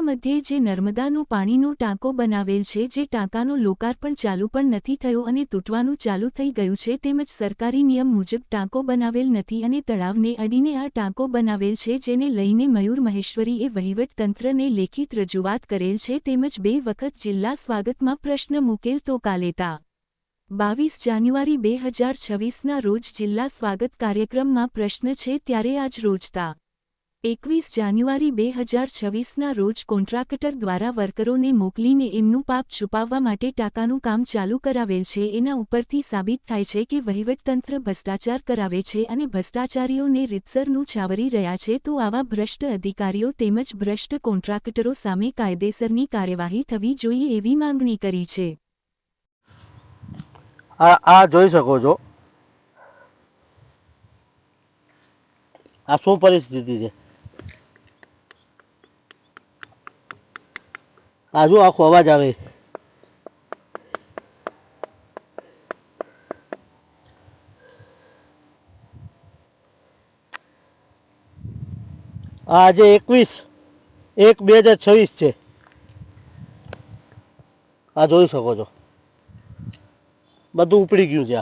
મધ્યે જે નર્મદાનું પાણીનો ટાંકો બનાવેલ છે, જે ટાંકાનો લોકાર્પણ ચાલુ પણ નથી થયો અને તૂટવાનું ચાલુ થઈ ગયું છે, તેમજ સરકારી નિયમ મુજબ ટાંકો બનાવેલ નથી અને તળાવને અડીને આ ટાંકો બનાવેલ છે, જેને લઈને મયુર મહેશ્વરીએ વહીવટતંત્રને લેખિત રજૂઆત કરેલ છે, તેમજ બે વખત જિલ્લા સ્વાગતમાં પ્રશ્ન મૂકેલ તો કાલેતા. બાવીસ જાન્યુઆરી બે હજાર છવ્વીસના રોજ જિલ્લા સ્વાગત કાર્યક્રમમાં પ્રશ્ન છે, ત્યારે આજ રોજતા એકવીસ જાન્યુઆરી બે હજાર છવ્વીસના રોજ કોન્ટ્રાક્ટર દ્વારા વર્કરોને મોકલીને એમનું પાપ છુપાવવા માટે ટાંકાનું કામ ચાલુ કરાવેલ છે. એના ઉપરથી સાબિત થાય છે કે વહીવટતંત્ર ભ્રષ્ટાચાર કરાવે છે અને ભ્રષ્ટાચારીઓને રીતસરનું છાવરી રહ્યા છે તો આવા ભ્રષ્ટ અધિકારીઓ તેમજ ભ્રષ્ટ કોન્ટ્રાક્ટરો સામે કાયદેસરની કાર્યવાહી થવી જોઈએ એવી માંગણી કરી છે. આ જોઈ શકો છો. આ શું પરિસ્થિતિ છે? આ જો આખો અવાજ આવે. આજે એકવીસ એક બે હજાર છવ્વીસ છે. આ જોઈ શકો છો. બધું ઉપડી ગયું છે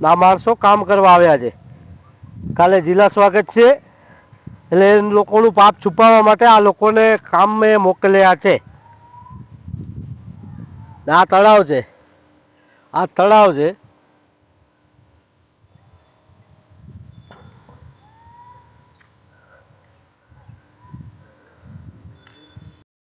ના માણસો કામ કરવા આવ્યા છે. કાલે જિલ્લા સ્વાગત છે. એટલે એ લોકોનું પાપ છુપાવવા માટે આ લોકોને કામે મોકલ્યા છે. આ તળાવ છે. આ તળાવ છે.